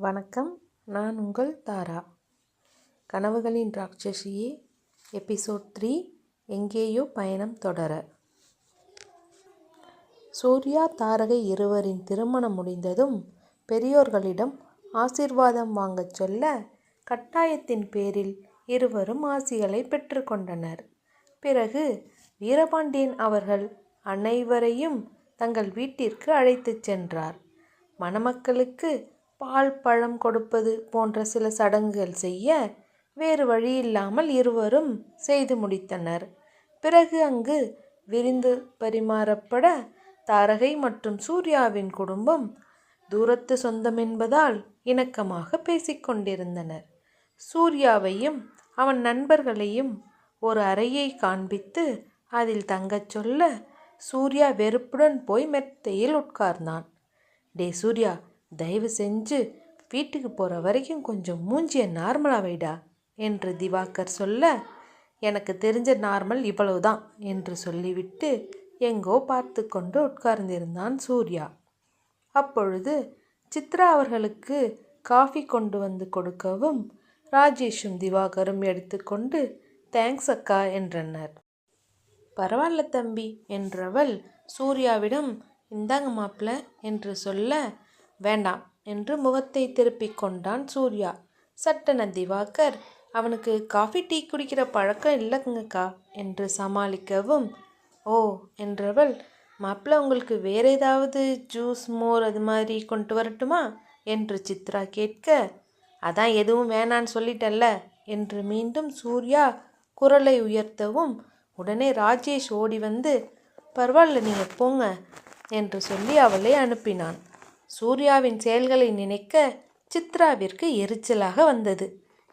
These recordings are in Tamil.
வணக்கம். நான் உங்கள் தாரா. கனவுகளின் ராட்சசியே எபிசோட் த்ரீ எங்கேயோ பயணம் தொடர. சூர்யா தாரகை இருவரின் திருமணம் முடிந்ததும் பெரியோர்களிடம் ஆசீர்வாதம் வாங்கச் சொல்ல கட்டாயத்தின் பேரில் இருவரும் ஆசிகளை பெற்றுக்கொண்டனர் பிறகு வீரபாண்டியன் அவர்கள் அனைவரையும் தங்கள் வீட்டிற்கு அழைத்துச் சென்றார். மணமக்களுக்கு பால் பழம் கொடுப்பது போன்ற சில சடங்குகள் செய்ய வேறு வழியில்லாமல் இருவரும் செய்து முடித்தனர். பிறகு அங்கு விருந்து பரிமாறப்பட தாரகை மற்றும் சூர்யாவின் குடும்பம் தூரத்து சொந்தம் என்பதால் இணக்கமாக பேசிக்கொண்டிருந்தனர் சூர்யாவையும் அவன் நண்பர்களையும் ஒரு அறையை காண்பித்து அதில் தங்கச் சொல்ல சூர்யா வெறுப்புடன் போய் மெத்தையில் உட்கார்ந்தான். டே சூர்யா தயவு செஞ்சு வீட்டுக்கு போகிற வரைக்கும் கொஞ்சம் மூஞ்சிய நார்மலாக வைடா என்று திவாகர் சொல்ல எனக்கு தெரிஞ்ச நார்மல் இவ்வளவுதான் என்று சொல்லிவிட்டு எங்கோ பார்த்து கொண்டு உட்கார்ந்திருந்தான் சூர்யா. அப்பொழுது சித்ரா அவர்களுக்கு காஃபி கொண்டு வந்து கொடுக்கவும் ராஜேஷும் திவாகரும் எடுத்துக்கொண்டு தேங்க்ஸ் அக்கா என்றனர். பரவாயில்ல தம்பி என்றவள் சூர்யாவிடம் இந்தாங்க மாப்பிள்ள என்று சொல்ல வேண்டாம் என்று முகத்தை திருப்பிக் கொண்டான் சூர்யா. சட்டன திவாகர் அவனுக்கு காஃபி டீ குடிக்கிற பழக்கம் இல்லைங்கக்கா என்று சமாளிக்கவும் ஓ என்றவள் மாப்பிள்ள உங்களுக்கு வேற ஏதாவது ஜூஸ் மோர் அது மாதிரி கொண்டு வரட்டுமா? என்று சித்ரா கேட்க அதான் எதுவும் வேணான்னு சொல்லிட்டல்ல என்று மீண்டும் சூர்யா குரலை உயர்த்தவும் உடனே ராஜேஷ் ஓடி வந்து பரவாயில்ல நீங்கள் போங்க என்று சொல்லி அவளை அனுப்பினான். சூர்யாவின் செயல்களை நினைக்க சித்ராவிற்கு எரிச்சலாக வந்தது.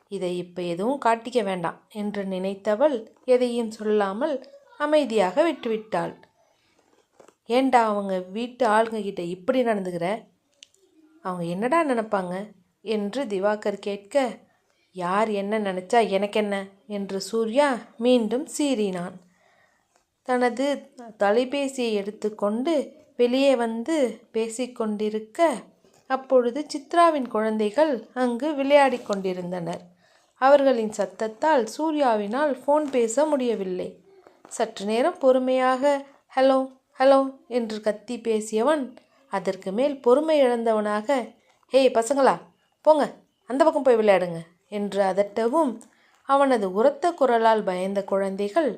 இதை இப்போ எதுவும் காட்டிக்க வேண்டாம் என்று நினைத்தவள் எதையும் சொல்லாமல் அமைதியாக விட்டுவிட்டாள். ஏண்டா அவங்க வீட்டு ஆளுங்ககிட்ட இப்படி நடந்துக்கிற? அவங்க என்னடா நினைப்பாங்க? என்று திவாகர் கேட்க யார் என்ன நினச்சா எனக்கென்ன? என்று சூர்யா மீண்டும் சீறினான். தனது தொலைபேசியை எடுத்துக்கொண்டு வெளியே வந்து பேசிக்கொண்டிருக்க அப்பொழுது சித்ராவின் குழந்தைகள் அங்கு விளையாடி கொண்டிருந்தனர். அவர்களின் சத்தத்தால் சூர்யாவினால் ஃபோன் பேச முடியவில்லை. சற்று நேரம் பொறுமையாக ஹலோ ஹலோ என்று கத்தி பேசியவன் அதற்கு மேல் பொறுமை இழந்தவனாக ஹேய் பசங்களா போங்க அந்த பக்கம் போய் விளையாடுங்க என்று அதட்டவும் அவனது உரத்த குரலால் பயந்த குழந்தைகள்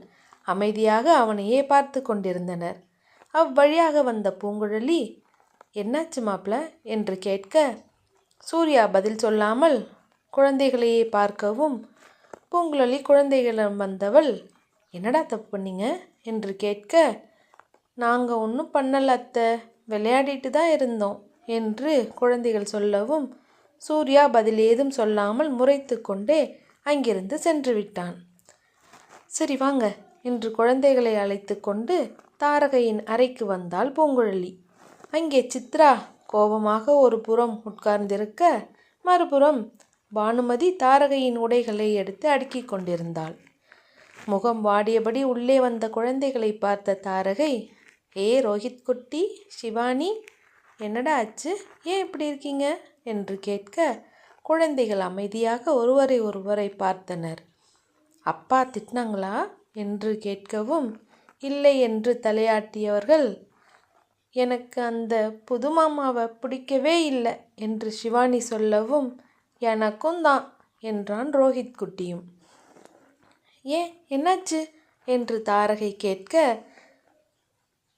அமைதியாக அவனையே பார்த்து கொண்டிருந்தனர். அவ்வழியாக வந்த பூங்குழலி என்னாச்சு மாப்பிள? என்று கேட்க சூர்யா பதில் சொல்லாமல் குழந்தைகளையே பார்க்கவும். பூங்குழலி குழந்தைகளிடம் வந்தவள் என்னடா தப்பு பண்ணீங்க? என்று கேட்க நாங்கள் ஒன்றும் பண்ணல அத்தை. விளையாடிட்டு தான் இருந்தோம் என்று குழந்தைகள் சொல்லவும் சூர்யா பதில் ஏதும் சொல்லாமல் முறைத்து கொண்டே அங்கிருந்து சென்று விட்டான். சரி வாங்க என்று குழந்தைகளை அழைத்து கொண்டு தாரகையின் அறைக்கு வந்தாள் பூங்குழலி. அங்கே சித்ரா கோபமாக ஒரு புறம் உட்கார்ந்திருக்க மறுபுறம் பானுமதி தாரகையின் உடைகளை எடுத்து அடுக்கிக் கொண்டிருந்தாள். முகம் வாடியபடி உள்ளே வந்த குழந்தைகளை பார்த்த தாரகை ஏ ரோஹித் குட்டி சிவானி என்னடா ஆச்சு ஏன் இப்படி இருக்கீங்க? என்று கேட்க குழந்தைகள் அமைதியாக ஒருவரை ஒருவரை பார்த்தனர். அப்பா திட்டினாங்களா? என்று கேட்கவும் இல்லை என்று தலையாட்டியவர்கள் எனக்கு அந்த புது மாமாவை பிடிக்கவே இல்லை என்று சிவானி சொல்லவும் எனக்கும் தான் என்றான் ரோஹித் குட்டியும். ஏன் என்னாச்சு? என்று தாரகை கேட்க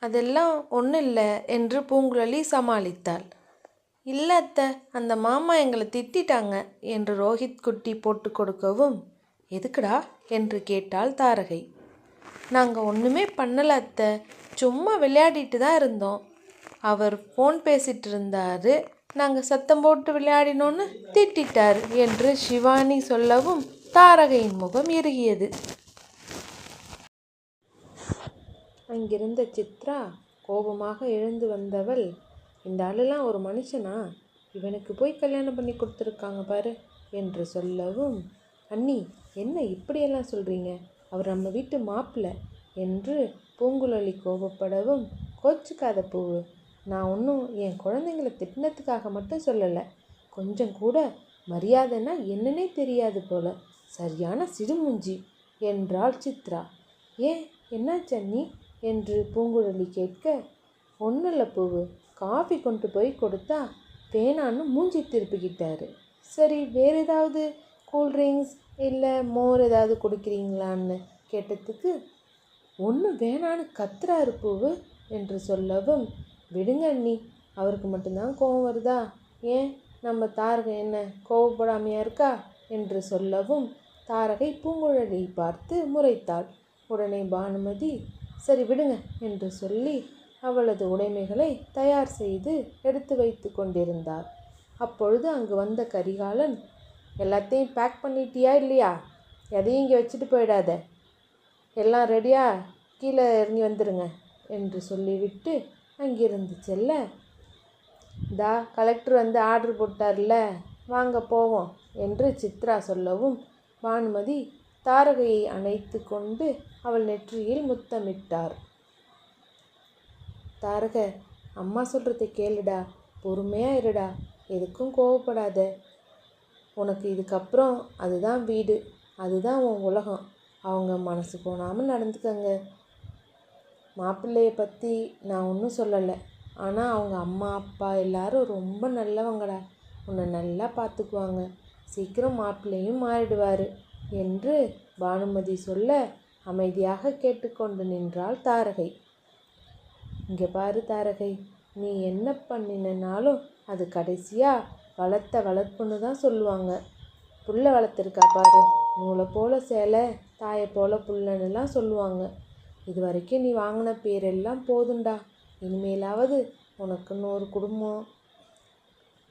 அதெல்லாம் ஒன்றும் இல்லை என்று பூங்குழலி சமாளித்தாள். இல்லை அத்தை அந்த மாமா எங்களை திட்டிட்டாங்க என்று ரோஹித் குட்டி போட்டு கொடுக்கவும் எதுக்குடா? என்று கேட்டாள் தாரகை. நாங்கள் ஒன்றுமே பண்ணலை அத்தை. சும்மா விளையாடிட்டு தான் இருந்தோம். அவர் ஃபோன் பேசிகிட்டு இருந்தார். நாங்கள் சத்தம் போட்டு விளையாடினோன்னு திட்டிட்டார் என்று சிவானி சொல்லவும் தாரகையின் முகம் இறுகியது. அங்கிருந்த சித்ரா கோபமாக எழுந்து வந்தவள் இந்த ஆளெல்லாம் ஒரு மனுஷனா? இவனுக்கு போய் கல்யாணம் பண்ணி கொடுத்துருக்காங்க பாரு என்று சொல்லவும் அண்ணி என்ன இப்படியெல்லாம் சொல்கிறீங்க அவர் நம்ம வீட்டு மாப்பிள்ளை என்று பூங்குழலி கோபப்படவும் கோச்சுக்காத பூவு நான் ஒன்றும் என் குழந்தைங்களை திட்டினத்துக்காக மட்டும் சொல்லலை. கொஞ்சம் கூட மரியாதைன்னா என்னன்னே தெரியாது போல. சரியான சிடுமூஞ்சி என்றாள் சித்ரா. ஏன் என்ன சன்னி என்று பூங்குழலி கேட்க ஒன்றும் பூவு காஃபி கொண்டு போய் கொடுத்தா வேணான்னு மூஞ்சி திருப்பிக்கிட்டாரு. சரி வேறு ஏதாவது கூல்ட்ரிங்க்ஸ் இல்லை மோர் ஏதாவது குடிக்கிறீங்களான்னு கேட்டதுக்கு ஒன்று வேணான்னு கத்துறாரு பூவு என்று சொல்லவும் விடுங்க அண்ணி அவருக்கு மட்டும்தான் கோவம் வருதா? ஏன்? நம்ம தாரகை என்ன கோவப்படாமையா இருக்கா? என்று சொல்லவும் தாரகை பூங்குழலியை பார்த்து முறைத்தாள். உடனே பானுமதி சரி விடுங்க என்று சொல்லி அவளது உடைமைகளை தயார் செய்து எடுத்து வைத்து கொண்டிருந்தார் அப்பொழுது அங்கு வந்த கரிகாலன் எல்லாத்தையும் பேக் பண்ணிட்டியா இல்லையா? எதையும் இங்கே வச்சுட்டு போயிடாத. எல்லாம் ரெடியாக கீழே இறங்கி வந்துடுங்க என்று சொல்லிவிட்டு அங்கிருந்து செல்ல. தா கலெக்டர் வந்து ஆர்டர் போட்டார்ல வாங்க போவோம் என்று சித்ரா சொல்லவும் பானுமதி தாரகையை அணைத்து கொண்டு அவள் நெற்றியில் முத்தமிட்டார். தாரக அம்மா சொல்கிறத கேளுடா பொறுமையாக இருடா எதுக்கும் கோவப்படாத. உனக்கு இதுக்கப்புறம் அதுதான் வீடு அதுதான் உன் உலகம். அவங்க மனசு போனாமல் நடந்துக்கங்க. மாப்பிள்ளையை பற்றி நான் ஒன்றும் சொல்லலை. ஆனால் அவங்க அம்மா அப்பா எல்லாரும் ரொம்ப நல்லவங்கடா. உன்னை நல்லா பார்த்துக்குவாங்க. சீக்கிரம் மாப்பிள்ளையும் மாறிடுவார் என்று பானுமதி சொல்ல அமைதியாக கேட்டுக்கொண்டு நின்றாள் தாரகை. இங்கே பாரு தாரகை நீ என்ன பண்ணினாலும் அது கடைசியாக வளர்த்த வளர்ப்புன்னு தான் சொல்லுவாங்க. புள்ள வளர்த்துருக்கா பாரு. நூலை போல சேலை தாயை போல புள்ளன்னுலாம் சொல்லுவாங்க. இது வரைக்கும் நீ வாங்கின பேரெல்லாம் போதுண்டா. இனிமேலாவது உனக்குன்னு ஒரு குடும்பம்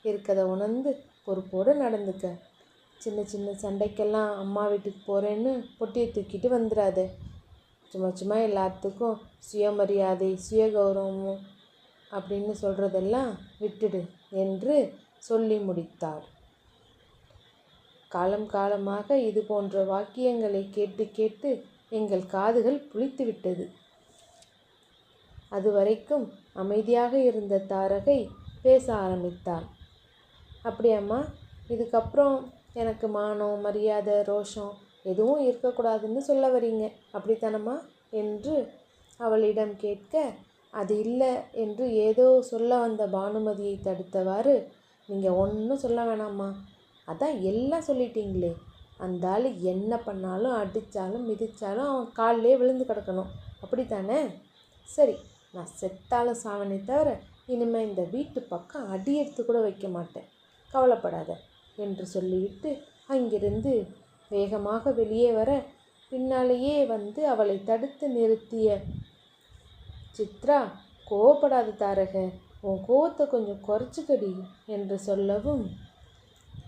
இருக்கதை உணர்ந்து பொறுப்போடு நடந்துக்க. சின்ன சின்ன சண்டைக்கெல்லாம் அம்மா வீட்டுக்கு போகிறேன்னு பொட்டியை தூக்கிட்டு வந்துடாது சும்மா சும்மா எல்லாத்துக்கும் சுயமரியாதை சுயகௌரவம் அப்படின்னு சொல்கிறதெல்லாம் விட்டுடு என்று சொல்லி முடித்தார். காலம் காலமாக இது போன்ற வாக்கியங்களை கேட்டு கேட்டு எங்கள் காதுகள் புளித்துவிட்டது அதுவரைக்கும் அமைதியாக இருந்த தாரகை பேச ஆரம்பித்தாள் அப்படியம்மா இதுக்கப்புறம் எனக்கு மானம் மரியாதை ரோஷம் எதுவும் இருக்கக்கூடாதுன்னு சொல்ல வரீங்க. அப்படித்தானம்மா? என்று அவளிடம் கேட்க அது இல்லை என்று ஏதோ சொல்ல வந்த பானுமதியை தடுத்தவாறு நீங்கள் ஒன்றும் சொல்ல வேணாம்மா. அதான் எல்லாம் சொல்லிட்டீங்களே. அந்த ஆள் என்ன பண்ணாலும் அடித்தாலும் மிதித்தாலும் அவன் காலிலே விழுந்து கிடக்கணும். அப்படி தானே சரி நான் செத்தாலும் சாவனே தவிர இனிமேல் இந்த வீட்டு பக்கம் அடி எடுத்து கூட வைக்க மாட்டேன். கவலைப்படாத என்று சொல்லிவிட்டு அங்கிருந்து வேகமாக வெளியே வர பின்னாலேயே வந்து அவளை தடுத்து நிறுத்திய சித்ரா கோவப்படாத தாரக. உன் கோவத்தை கொஞ்சம் குறைச்சிக்கடி என்று சொல்லவும்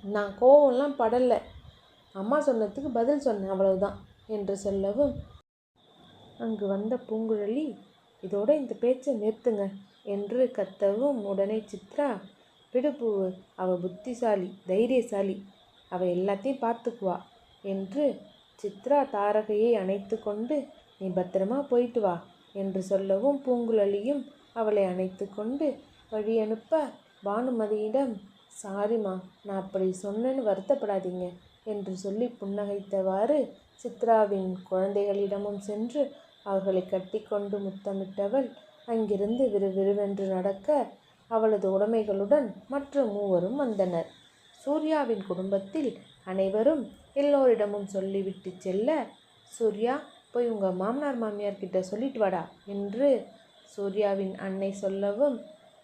நான் கோவம்லாம் படலை. அம்மா சொன்னதுக்கு பதில் சொன்னேன் அவ்வளவுதான் என்று சொல்லவும் அங்கு வந்த பூங்குழலி இதோட இந்த பேச்சை நிறுத்துங்க என்று கத்தவும் உடனே சித்ரா விடுபூவு அவ புத்திசாலி தைரியசாலி அவ எல்லாத்தையும் பார்த்துக்குவா என்று சித்ரா தாரகையை அணைத்து கொண்டு நீ பத்திரமா போயிட்டு வா என்று சொல்லவும் பூங்குழலியும் அவளை அணைத்து கொண்டு வழி அனுப்ப பானுமதியிடம் சாரிம்மா நான் அப்படி சொன்னேன்னு வருத்தப்படாதீங்க என்று சொல்லி புன்னகைத்தவாறு சித்ராவின் குழந்தைகளிடமும் சென்று அவர்களை கட்டிக்கொண்டு முத்தமிட்டவள் அங்கிருந்து விறுவிறுவென்று நடக்க அவளது உடைமைகளுடன் மற்ற மூவரும் வந்தனர். சூர்யாவின் குடும்பத்தில் அனைவரும் எல்லோரிடமும் சொல்லிவிட்டு செல்ல சூர்யா போய் உங்கள் மாமனார் மாமியார் கிட்ட சொல்லிட்டு வாடா என்று சூர்யாவின் அன்னை சொல்லவும்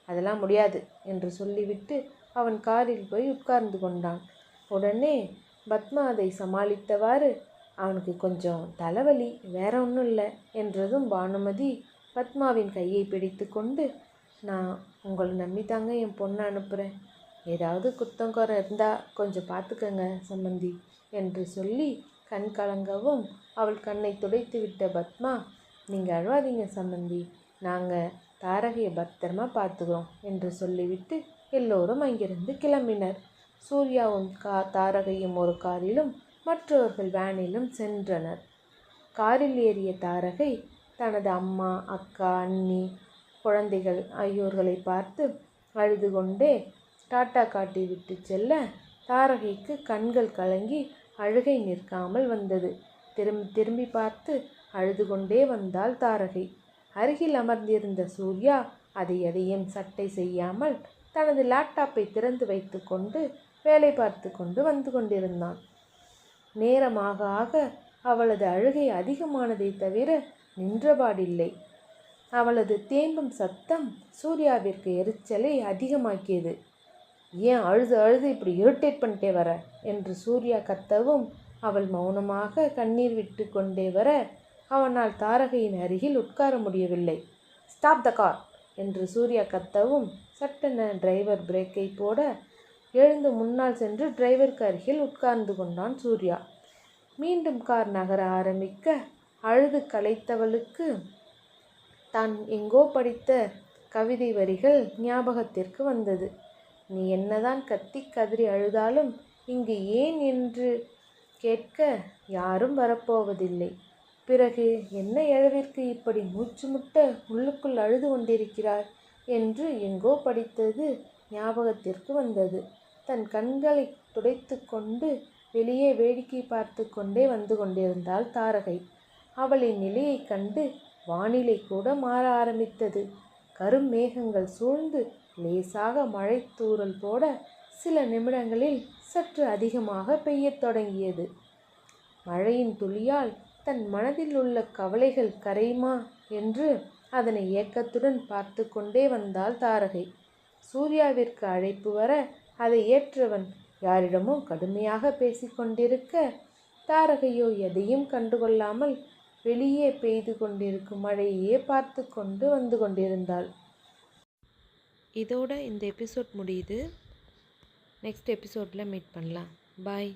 அதெல்லாம் முடியாது என்று சொல்லிவிட்டு அவன் காரில் போய் உட்கார்ந்து கொண்டான். உடனே பத்மா அதை சமாளித்தவாறு அவனுக்கு கொஞ்சம் தலைவலி வேற ஒன்றும் இல்லை என்றதும் பானுமதி பத்மாவின் கையை பிடித்து கொண்டு நான் உங்களை நம்பித்தாங்க என் பொண்ணை அனுப்புகிறேன் ஏதாவது குத்தம் குறை இருந்தால் கொஞ்சம் பார்த்துக்கங்க சம்மந்தி என்று சொல்லி கண் கலங்கவும் அவள் கண்ணை துடைத்து விட்ட பத்மா நீங்கள் அழுவாதீங்க சம்மந்தி நாங்கள் தாரகையை பத்திரமா பார்த்துக்கிறோம் என்று சொல்லிவிட்டு எல்லோரும் அங்கிருந்து கிளம்பினர். சூர்யாவும் கா தாரகையும் ஒரு காரிலும் மற்றவர்கள் வேனிலும் சென்றனர். காரில் ஏறிய தாரகை தனது அம்மா அக்கா அண்ணி குழந்தைகள் ஆகியோர்களை பார்த்து அழுது கொண்டே டாட்டா காட்டி விட்டு செல்ல தாரகைக்கு கண்கள் கலங்கி அழுகை நிற்காமல் வந்தது. திரும்பி திரும்பி பார்த்து அழுது கொண்டே வந்தாள் தாரகை. அருகில் அமர்ந்திருந்த சூர்யா அதை எதையும் சட்டை செய்யாமல் தனது லேப்டாப்பை திறந்து வைத்துக்கொண்டு வேலை பார்த்து கொண்டு வந்து கொண்டிருந்தான். நேரமாக ஆக அவளது அழுகை அதிகமானதை தவிர நின்றபாடில்லை. அவளது தேம்பும் சத்தம் சூர்யாவிற்கு எரிச்சலை அதிகமாக்கியது. ஏன் அழுது அழுது இப்படி இரிட்டேட் பண்ணிட்டே வர? என்று சூர்யா கத்தவும் அவள் மௌனமாக கண்ணீர் விட்டு கொண்டே வர அவனால் தாரகையின் அருகில் உட்கார முடியவில்லை. ஸ்டாப் த கார் என்று சூர்யா கத்தவும் சட்டென டிரைவர் பிரேக்கை போட எழுந்து முன்னால் சென்று டிரைவருக்கு அருகில் உட்கார்ந்து கொண்டான் சூர்யா. மீண்டும் கார் நகர ஆரம்பிக்க அழுது கலைத்தவளுக்கு தான் எங்கோ படித்த கவிதை வரிகள் ஞாபகத்திற்கு வந்தது. நீ என்னதான் கத்தி கதறி அழுதாலும் இங்கு ஏன் என்று கேட்க யாரும் வரப்போவதில்லை. பிறகு என்ன எழவிற்கு இப்படி மூச்சு முட்ட உள்ளுக்குள் அழுது கொண்டிருக்கிறார் என்று எங்கோ படித்தது ஞாபகத்திற்கு வந்தது. தன் கண்களை துடைத்து கொண்டு வெளியே வேடிக்கை பார்த்து கொண்டே வந்து கொண்டிருந்தாள் தாரகை. அவளின் நிலையைக் கண்டு வானிலை கூட மாற ஆரம்பித்தது. கரும் மேகங்கள் சூழ்ந்து லேசாக மழை தூறல் போட சில நிமிடங்களில் சற்று அதிகமாக பெய்யத் தொடங்கியது. மழையின் துளியால் தன் மனதில் உள்ள கவலைகள் கரையுமா என்று அதனை ஏக்கத்துடன் பார்த்து கொண்டே வந்தாள் தாரகை. சூர்யாவிற்கு அழைப்பு வர அதை ஏற்றவன் யாரிடமோ கடுமையாக பேசிக்கொண்டிருக்க தாரகையோ எதையும் கண்டுகொள்ளாமல் வெளியே பெய்து கொண்டிருக்கும் மழையே பார்த்து கொண்டு வந்து கொண்டிருந்தாள். இதோட இந்த எபிசோட் முடியுது. நெக்ஸ்ட் எபிசோடில் மீட் பண்ணலாம். பாய்.